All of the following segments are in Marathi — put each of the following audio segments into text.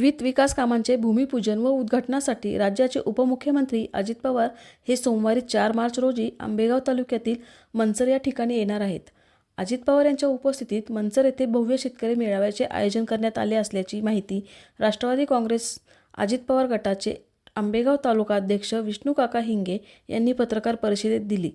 विविध विकास कामांचे भूमिपूजन व उद्घाटनासाठी राज्याचे उपमुख्यमंत्री अजित पवार हे सोमवारी चार मार्च रोजी आंबेगाव तालुक्यातील मनसर या ठिकाणी येणार आहेत. अजित पवार यांच्या उपस्थितीत मनसर येथे भव्य शेतकरी मेळाव्याचे आयोजन करण्यात आले असल्याची माहिती राष्ट्रवादी काँग्रेस अजित पवार गटाचे आंबेगाव तालुका अध्यक्ष विष्णू काका हिंगे यांनी पत्रकार परिषदेत दिली.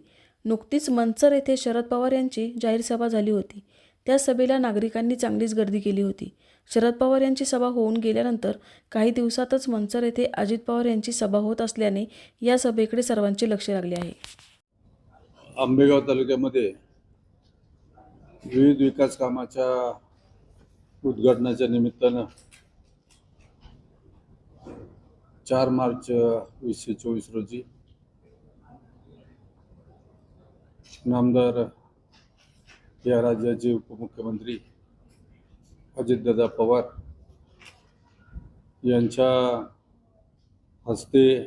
नुकतीच मनसर येथे शरद पवार यांची जाहीर सभा झाली होती. त्या सभेला नागरिकांनी चांगलीच गर्दी केली होती. शरद पवार यांची सभा होऊन गेल्यानंतर काही दिवसातच मंचर येथे अजित पवार यांची सभा होत असल्याने या सभेकडे सर्वांचे लक्ष लागले आहे. आंबेगाव तालुक्यामध्ये विविध विकास कामाच्या उद्घाटनाच्या निमित्तानं चार मार्च वीसशे चोवीस रोजी नामदार या राज्याचे उपमुख्यमंत्री अजितदादा पवार यांच्या हस्ते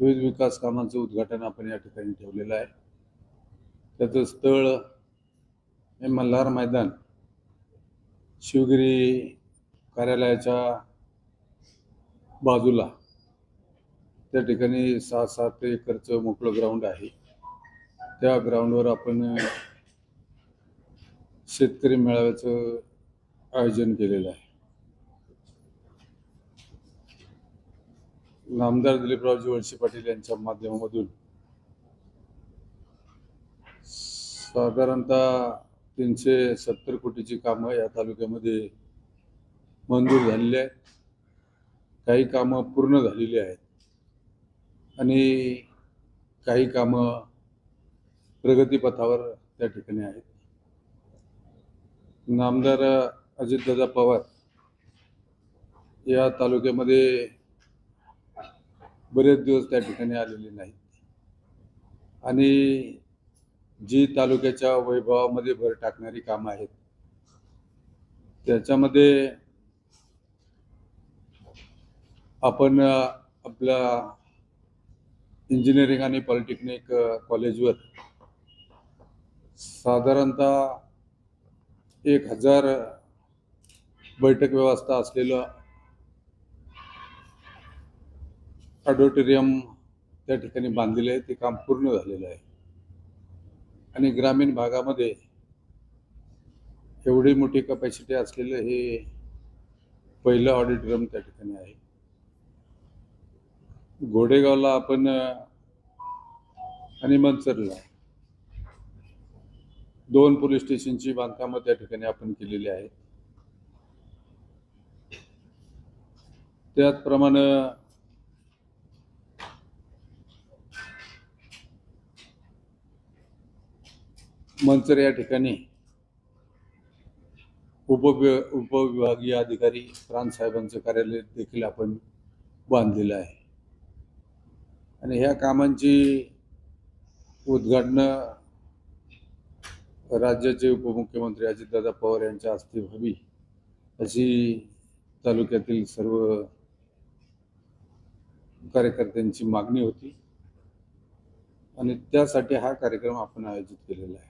विविध विकास कामांचं उद्घाटन आपण या ठिकाणी ठेवलेलं आहे. त्याचं स्थळ हे मल्हार मैदान शिवगिरी कार्यालयाच्या बाजूला. त्या ठिकाणी सहा सात एकरचं मोकळं ग्राउंड आहे. त्या ग्राउंडवर आपण शेतकरी मेळाव्याचं आयोजन केलेलं आहे. नामदार दिलीपरावजी वळसे पाटील यांच्या माध्यमामधून साधारणतः तीनशे सत्तर कोटीची कामं या तालुक्यामध्ये मंजूर झालेली आहेत. काही कामं पूर्ण झालेली आहेत. आणि काही कामं प्रगतीपथावर त्या ठिकाणी आहेत. नामदार अजितदादा पवार या तालुक्यामध्ये बरेच दिवस त्या ठिकाणी आलेले नाहीत. आणि जी तालुक्याच्या वैभवामध्ये भर टाकणारी कामं आहेत त्याच्यामध्ये आपण आपला आपल्या इंजिनिअरिंग आणि पॉलिटेक्निक कॉलेजवर साधारणतः एक हजार बैठक व्यवस्था असलेलं ऑडिटोरियम त्या ठिकाणी बांधलेलं आहे. ते काम पूर्ण झालेलं आहे. आणि ग्रामीण भागामध्ये एवढी मोठी कपॅसिटी असलेलं हे पहिलं ऑडिटोरियम त्या ठिकाणी आहे. घोडेगावला आपण आणि मनसरला दोन पोलीस स्टेशनची बांधकामं त्या ठिकाणी आपण केलेली आहेत त्याचप्रमाणे मंचर या ठिकाणी उपवि उपविभागीय अधिकारी प्रांत साहेबांचं कार्यालय देखील आपण बांधलेलं आहे. आणि ह्या कामांची उद्घाटनं राज्याचे उपमुख्यमंत्री अजितदादा पवार यांच्या हस्ते व्हावी अशी तालुक्यातील सर्व कार्यकर्त्यांची मागणी होती. आणि त्यासाठी हा कार्यक्रम आपण आयोजित केलेला आहे.